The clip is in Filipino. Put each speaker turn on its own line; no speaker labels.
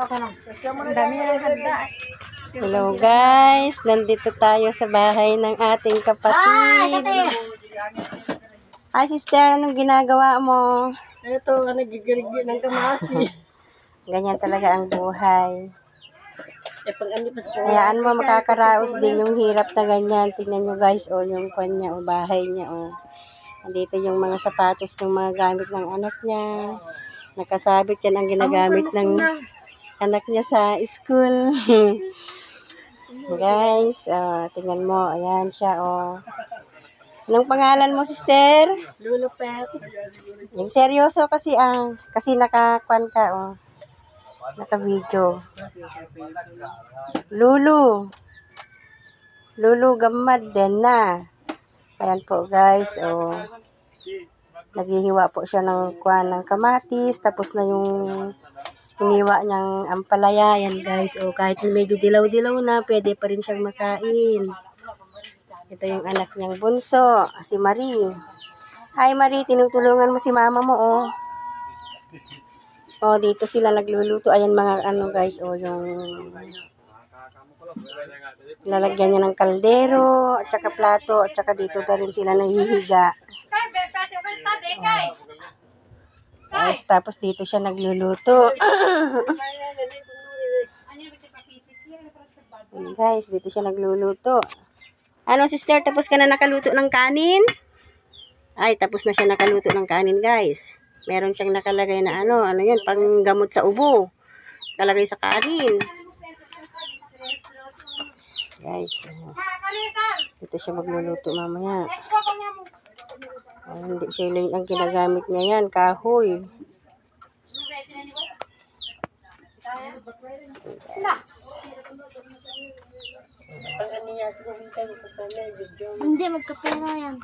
Ang dami na ng handa.
Hello guys, nandito tayo sa bahay ng ating kapatid. Hi sister, anong ginagawa mo?
Ito, nagigirig ng kamasi.
Ganyan talaga ang buhay.
eh,
Hayaan mo, makakaraos din yung hirap na ganyan. Tingnan nyo guys, o yung kanya, o bahay niya, o. Andito yung mga sapatos, yung mga gamit ng anak niya. Nakasabit yan ang ginagamit ng anak niya sa school. guys, oh, tingnan mo, ayan siya, oh. Anong pangalan mo, sister?
Lulupet.
Yung seryoso kasi, ah, kasi nakakwan ka, oh. Naka-video. Lulu. Lulu gamad din na. Ayan po guys, oh. Naghihiwa po siya ng kwan ng kamatis, tapos na yung hiniwa niyang ampalaya, yan guys. Oh, kahit medyo dilaw-dilaw na, pwede pa rin siyang makain. Ito yung anak niyang bunso, si Marie. Hi Marie, tinutulungan mo si mama mo, oh. Oh, dito sila nagluluto. Ayan mga ano guys, oh, yung lalagyan niya ng kaldero, at saka plato, at saka dito na rin sila nahihiga. Tapos, tapos dito siya nagluluto. Guys, dito siya nagluluto. Ano sister, tapos ka na nakaluto ng kanin? Ay, tapos na siya nakaluto ng kanin guys. Meron siyang nakalagay na ano, ano yun, panggamot sa ubo. Nakalagay sa kanin. Guys, ano, dito siya magluluto mamaya. Ay, hindi siya lang ang ginagamit niya yan, kahoy.
Video.
Hindi, magkapera yan.